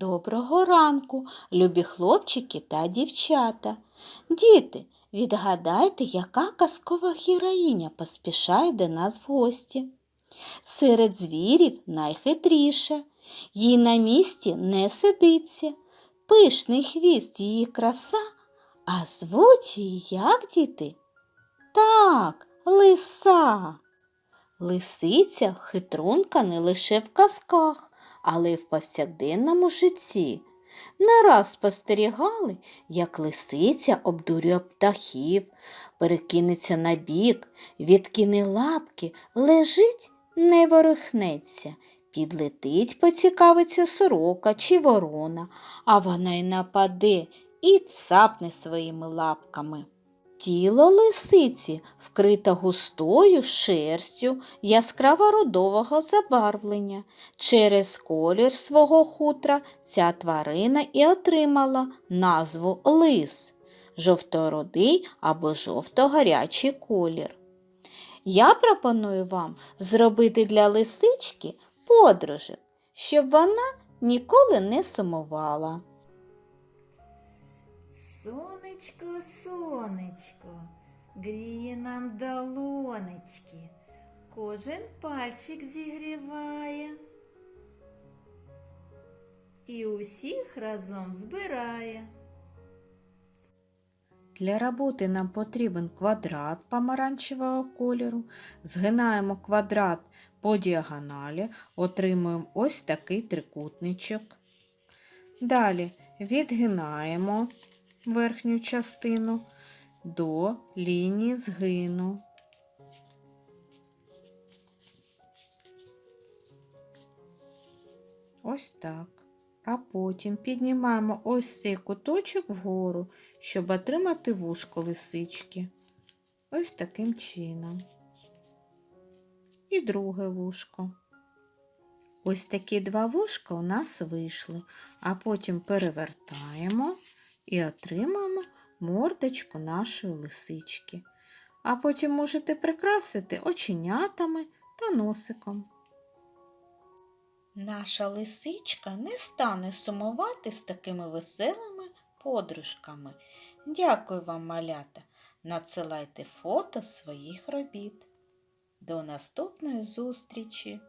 Доброго ранку, любі хлопчики та дівчата. Діти, відгадайте, яка казкова героїня поспішає до нас в гості. Серед звірів найхитріша, їй на місці не сидиться. Пишний хвіст її краса, а звуть її як діти? Так, лиса. Лисиця хитрунка не лише в казках, але й в повсякденному житті. Не раз спостерігали, як лисиця обдурює птахів, перекинеться на бік, відкине лапки, лежить, не ворухнеться, підлетить, поцікавиться сорока чи ворона, а вона й нападе і цапне своїми лапками. Тіло лисиці вкрите густою шерстю яскраво рудового забарвлення. Через колір свого хутра ця тварина і отримала назву лис жовторудий або жовто-гарячий колір. Я пропоную вам зробити для лисички подружок, щоб вона ніколи не сумувала. Сонечко, сонечко, гріє нам долонечки, кожен пальчик зігріває і усіх разом збирає. Для роботи нам потрібен квадрат помаранчевого кольору. Згинаємо квадрат по діагоналі, отримуємо ось такий трикутничок. Далі відгинаємо верхню частину до лінії згину. Ось так. А потім піднімаємо ось цей куточок вгору, щоб отримати вушко лисички. Ось таким чином. І друге вушко. Ось такі два вушка у нас вийшли, а потім перевертаємо і отримаємо мордочку нашої лисички. А потім можете прикрасити оченятами та носиком. Наша лисичка не стане сумувати з такими веселими подружками. Дякую вам, малята. Надсилайте фото своїх робіт. До наступної зустрічі!